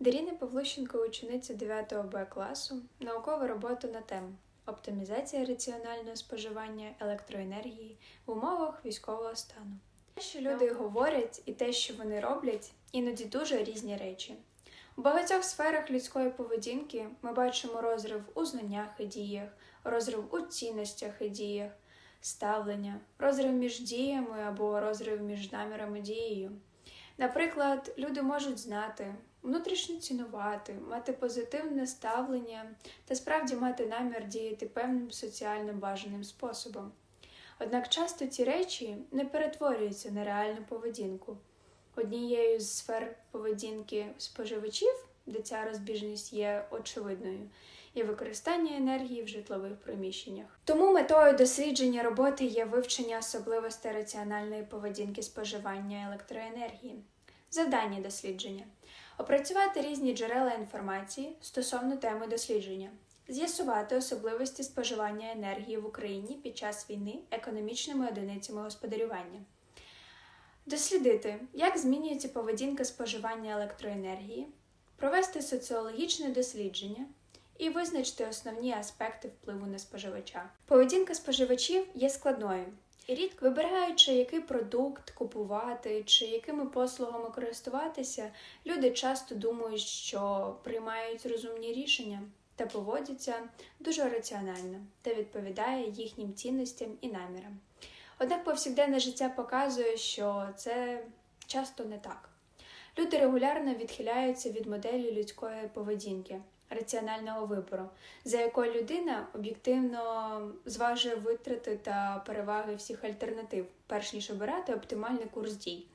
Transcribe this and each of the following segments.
Даріна Павлущенко, учениця 9 Б класу, наукова робота на тему оптимізація раціонального споживання електроенергії в умовах військового стану. Те, що люди говорять, і те, що вони роблять, іноді дуже різні речі. У багатьох сферах людської поведінки ми бачимо розрив у знаннях і діях, розрив у цінностях і діях, ставлення, розрив між діями або розрив між намірами дією. Наприклад, люди можуть знати, внутрішньо цінувати, мати позитивне ставлення та справді мати намір діяти певним соціально бажаним способом. Однак часто ці речі не перетворюються на реальну поведінку. Однією з сфер поведінки споживачів, де ця розбіжність є очевидною, є використання енергії в житлових приміщеннях. Тому метою дослідження роботи є вивчення особливостей раціональної поведінки споживання електроенергії. Завдання дослідження опрацювати різні джерела інформації стосовно теми дослідження, з'ясувати особливості споживання енергії в Україні під час війни економічними одиницями господарювання. Дослідити, як змінюється поведінка споживання електроенергії, провести соціологічне дослідження і визначити основні аспекти впливу на споживача. Поведінка споживачів є складною. І рідко вибираючи, який продукт купувати чи якими послугами користуватися, люди часто думають, що приймають розумні рішення та поводяться дуже раціонально та відповідає їхнім цінностям і намірам. Однак повсякденне життя показує, що це часто не так. Люди регулярно відхиляються від моделі людської поведінки, раціонального вибору, за якою людина об'єктивно зважує витрати та переваги всіх альтернатив, перш ніж обирати оптимальний курс дій.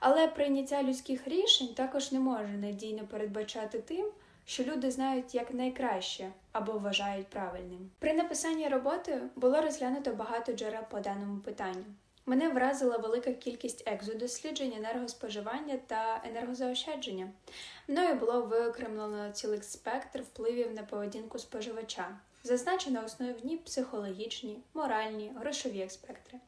Але прийняття людських рішень також не може надійно передбачати тим, що люди знають як найкраще або вважають правильним. При написанні роботи було розглянуто багато джерел по даному питанню. Мене вразила велика кількість екзодосліджень, енергоспоживання та енергозаощадження. Мною було виокремлено цілий спектр впливів на поведінку споживача. Зазначено основні психологічні, моральні, грошові спектри.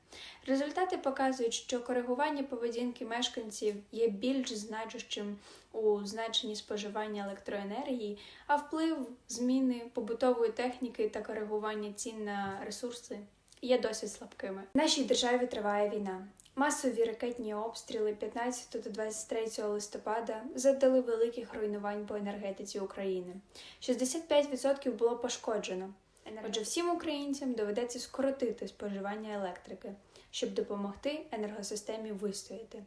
Результати показують, що коригування поведінки мешканців є більш значущим у значенні споживання електроенергії, а вплив зміни побутової техніки та коригування цін на ресурси є досить слабкими. В нашій державі триває війна. Масові ракетні обстріли 15 та 23 листопада завдали великих руйнувань по енергетиці України. 65% було пошкоджено. Отже, всім українцям доведеться скоротити споживання електрики, щоб допомогти енергосистемі вистояти.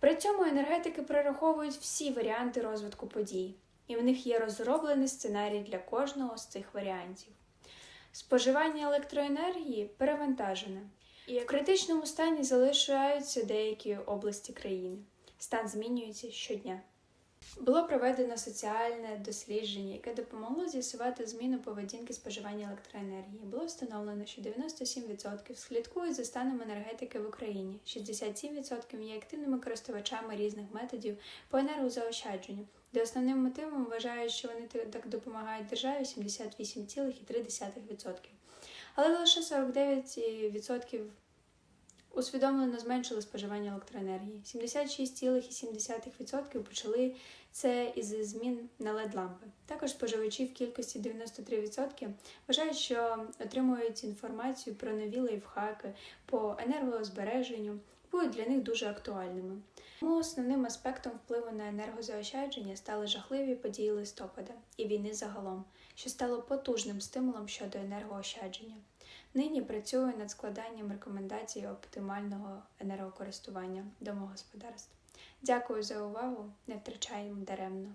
При цьому енергетики прораховують всі варіанти розвитку подій, і в них є розроблений сценарій для кожного з цих варіантів. Споживання електроенергії перевантажене, і в критичному стані залишаються деякі області країни. Стан змінюється щодня. Було проведено соціальне дослідження, яке допомогло з'ясувати зміну поведінки споживання електроенергії. Було встановлено, що 97% слідкують за станом енергетики в Україні, 67% є активними користувачами різних методів по енергозаощадженню, де основним мотивом вважають, що вони так допомагають державі 78,3%. Але лише 49% усвідомлено зменшили споживання електроенергії. 76,7% почали це із змін на led лампи. Також споживачі в кількості 93% вважають, що отримують інформацію про нові лайфхаки по енергозбереженню, будуть для них дуже актуальними. Тому основним аспектом впливу на енергозаощадження стали жахливі події листопада і війни загалом, що стало потужним стимулом щодо енергоощадження. Нині працюю над складанням рекомендацій оптимального енергокористування домогосподарств. Дякую за увагу, не втрачаємо даремно.